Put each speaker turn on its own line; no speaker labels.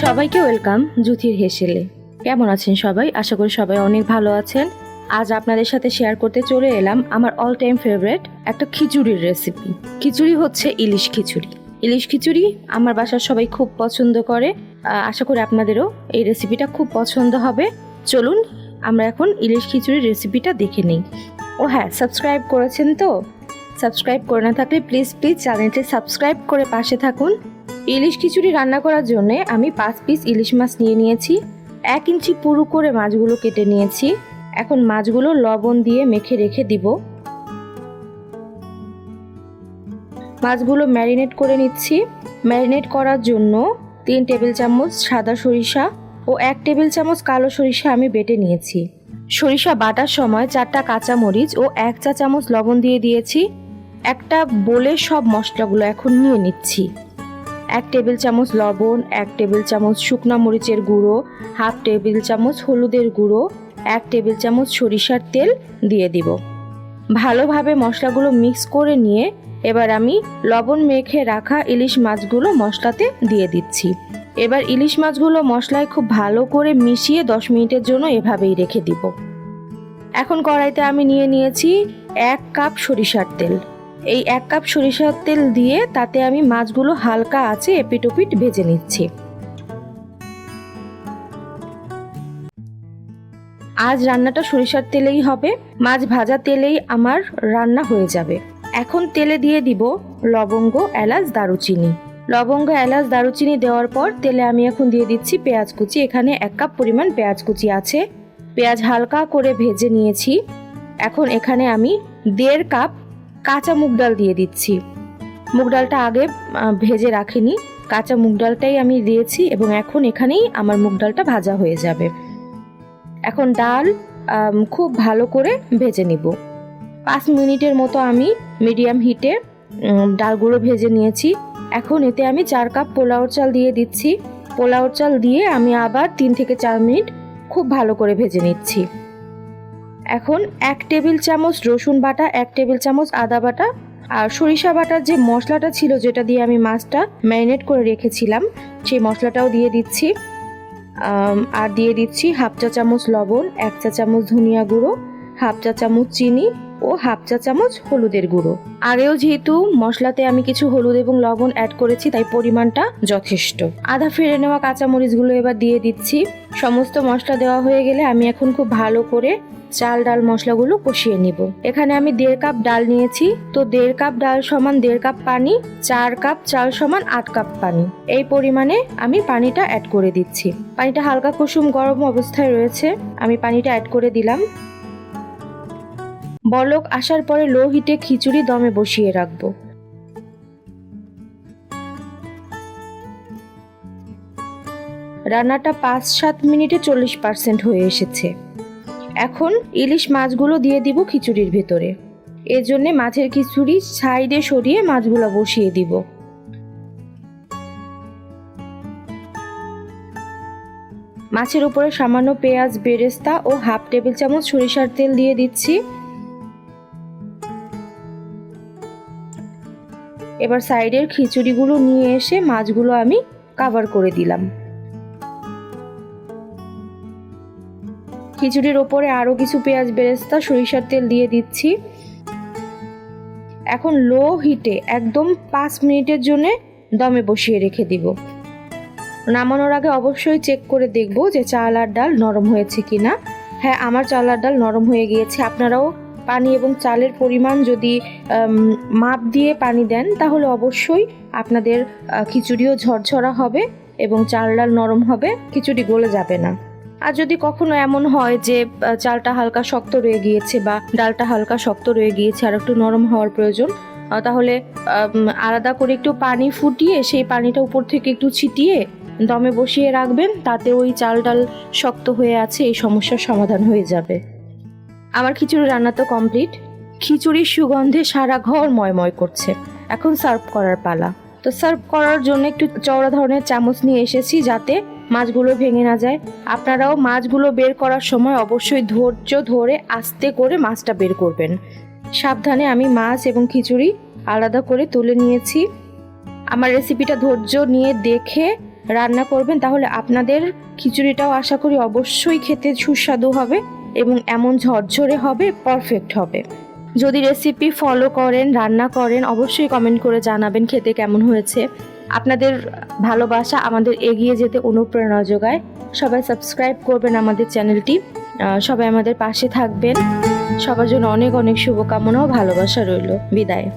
সবাইকে ওয়েলকাম জুথির হেসেলে। কেমন আছেন সবাই? আশা করি সবাই অনেক ভালো আছেন। আজ আপনাদের সাথে শেয়ার করতে চলে এলাম আমার অল টাইম ফেভারেট একটা খিচুড়ির রেসিপি খিচুড়ি হচ্ছে ইলিশ খিচুড়ি। ইলিশ খিচুড়ি আমার বাসার সবাই খুব পছন্দ করে। আশা করি আপনাদেরও এই রেসিপিটা খুব পছন্দ হবে। চলুন, আমরা এখন ইলিশ খিচুড়ির রেসিপিটা দেখে নিই। ও হ্যাঁ সাবস্ক্রাইব করেছেন তো? সাবস্ক্রাইব করে না থাকলে প্লিজ প্লিজ চ্যানেলটি সাবস্ক্রাইব করে পাশে থাকুন। ইলিশ খিচুড়ি রান্না করার জন্য আমি পাঁচ পিস ইলিশ মাছ নিয়ে নিয়েছি, এক ইঞ্চি পুরু করে মাছগুলো কেটে নিয়েছি। এখন মাছগুলো লবণ দিয়ে মেখে রেখে দিব। মাছগুলো ম্যারিনেট করে নিচ্ছি। ম্যারিনেট করার জন্য তিন টেবিল চামচ সাদা সরিষা ও এক টেবিল চামচ কালো সরিষা আমি বেটে নিয়েছি। সরিষা বাটার সময় চারটা কাঁচা মরিচ ও এক চা চামচ লবণ দিয়ে দিয়েছি। একটা বলে সব মশলাগুলো এখন নিয়ে নিচ্ছি। এক টেবিল চামচ লবণ, এক টেবিল চামচ শুকনা মরিচের গুঁড়ো, হাফ টেবিল চামচ হলুদের গুঁড়ো, এক টেবিল চামচ সরিষার তেল দিয়ে দিব। ভালোভাবে মশলাগুলো মিক্স করে নিয়ে এবার আমি লবণ মেখে রাখা ইলিশ মাছগুলো মশলাতে দিয়ে দিচ্ছি। এবার ইলিশ মাছগুলো মশলায় খুব ভালো করে মিশিয়ে দশ মিনিটের জন্য এভাবেই রেখে দিব। এখন কড়াইতে আমি নিয়ে নিয়েছি এক কাপ সরিষার তেল। এই এক কাপ সরিষার তেল দিয়ে তাতে আমি মাছগুলো হালকা আছে এপিটোপিট ভেজে নিচ্ছি। আজ রান্নাটা সরিষার তেলেই হবে, মাছ ভাজা তেলেই আমার রান্না হয়ে যাবে। এখন তেলে দিয়ে দিব লবঙ্গ, এলাচ, দারুচিনি। লবঙ্গ, এলাচ, দারুচিনি দেওয়ার পর তেলে আমি এখন দিয়ে দিচ্ছি পেঁয়াজ কুচি। এখানে এক কাপ পরিমাণ পেঁয়াজ কুচি আছে। পেঁয়াজ হালকা করে ভেজে নিয়েছি। এখন এখানে আমি দেড় কাপ কাঁচা মুগ ডাল দিয়ে দিচ্ছি। মুগ ডালটা আগে ভেজে রাখিনি। কাঁচা মুগ ডালটাই আমি দিয়েছি এবং এখন এখানেই আমার মুগ ডালটা ভাজা হয়ে যাবে। এখন ডাল খুব ভালো করে ভেজে নিব। পাঁচ মিনিটের মতো আমি মিডিয়াম হিটে ডালগুলো ভেজে নিয়েছি। এখন এতে আমি চার কাপ পোলাওর চাল দিয়ে দিচ্ছি। পোলাওর চাল দিয়ে আমি আবার তিন থেকে চার মিনিট খুব ভালো করে ভেজে নিচ্ছি। এখন এক টেবিল চামচ রসুন বাটা, এক টেবিল চামচ আদা বাটা আর সরিষা বাটার যে মশলাটা ছিল যেটা দিয়ে আমি মাছটা ম্যারিনেট করে রেখেছিলাম, সেই মশলাটাও দিয়ে দিচ্ছি। আর দিয়ে দিচ্ছি হাফ চা চামচ লবণ, এক চা চামচ ধনিয়া গুঁড়ো, হাফ চা চামচ চিনি ও হাফ চা চামচ হলুদের গুঁড়ো। আগেও যেহেতু মশলাতে আমি কিছু হলুদ এবং লবণ অ্যাড করেছি, তাই পরিমাণটা যথেষ্ট। আধা ফেড়ে নেওয়া কাঁচামরিচগুলো এবার দিয়ে দিচ্ছি। সমস্ত মশলা দেওয়া হয়ে গেলে আমি এখন খুব ভালো করে চাল, ডাল, মশলাগুলো কষিয়ে নিব। এখানে আমি দেড় কাপ ডাল নিয়েছি। তো দেড় কাপ ডাল সমান দেড় কাপ পানি, চার কাপ চাল সমান আট কাপ পানি। এই পরিমাণে আমি পানিটা অ্যাড করে দিচ্ছি। পানিটা হালকা কুসুম গরম অবস্থায় রয়েছে। আমি পানিটা অ্যাড করে দিলাম। বলক আসার পরে লো হিটে খিচুড়ি দমে বসিয়ে রাখব। রান্নাটা পাঁচ সাত মিনিটে চল্লিশ পার্সেন্ট হয়ে এসেছে। এখন ইলিশ মাছগুলো দিয়ে দিব খিচুড়ির ভেতরে। এর জন্য মাছের খিচুড়ি সাইডে সরিয়ে মাছগুলো বসিয়ে দিব। মাছের উপরে সামান্য পেঁয়াজ, বেরেস্তা ও হাফ টেবিল চামচ সরিষার তেল দিয়ে দিচ্ছি। এবার সাইডের খিচুড়িগুলো নিয়ে এসে মাছগুলো আমি কাভার করে দিলাম। খিচুড়ির ওপরে আরও কিছু পেঁয়াজ বেরেস্তা, সরিষার তেল দিয়ে দিচ্ছি। এখন লো হিটে একদম পাঁচ মিনিটের জন্য দমে বসিয়ে রেখে দিব। নামানোর আগে অবশ্যই চেক করে দেখব যে চাল আর ডাল নরম হয়েছে কি না হ্যাঁ আমার চাল আর ডাল নরম হয়ে গিয়েছে। আপনারাও পানি এবং চালের পরিমাণ যদি মাপ দিয়ে পানি দেন, তাহলে অবশ্যই আপনাদের খিচুড়িও ঝরঝরা হবে এবং চাল ডাল নরম হবে, খিচুড়ি গলে যাবে না। আর যদি কখনো এমন হয় যে চালটা হালকা শক্ত রয়ে গিয়েছে বা ডালটা হালকা শক্ত রয়ে গিয়েছে আর একটু নরম হওয়ার প্রয়োজন তাহলে আলাদা করে একটু পানি ফুটিয়ে সেই পানিটা উপর থেকে একটু ছিটিয়ে দমে বসিয়ে রাখবেন, তাতে ওই চাল ডাল শক্ত হয়ে আছে, এই সমস্যার সমাধান হয়ে যাবে। আমার খিচুড়ি রান্না তো কমপ্লিট। খিচুড়ির সুগন্ধে সারা ঘর ময়ময় করছে। এখন সার্ভ করার পালা। তো সার্ভ করার জন্য একটু চওড়া ধরনের চামচ নিয়ে এসেছি যাতে মাছগুলো ভেঙে না যায়। আপনারাও মাছগুলো বের করার সময় অবশ্যই ধৈর্য ধরে আস্তে করে মাছটা বের করবেন। সাবধানে আমি মাছ এবং খিচুড়ি আলাদা করে তুলে নিয়েছি। আমার রেসিপিটা ধৈর্য নিয়ে দেখে রান্না করবেন, তাহলে আপনাদের খিচুড়িটাও আশা করি অবশ্যই খেতে সুস্বাদু হবে এবং এমন ঝরঝরে হবে পারফেক্ট হবে। যদি রেসিপি ফলো করেন, রান্না করেন, অবশ্যই কমেন্ট করে জানাবেন খেতে কেমন হয়েছে। আপনাদের ভালোবাসা আমাদের এগিয়ে যেতে অনুপ্রেরণা যোগায়। সবাই সাবস্ক্রাইব করবেন আমাদের চ্যানেলটি। সবাই আমাদের পাশে থাকবেন। সবার জন্য অনেক অনেক শুভকামনা ও ভালোবাসা রইল। বিদায়।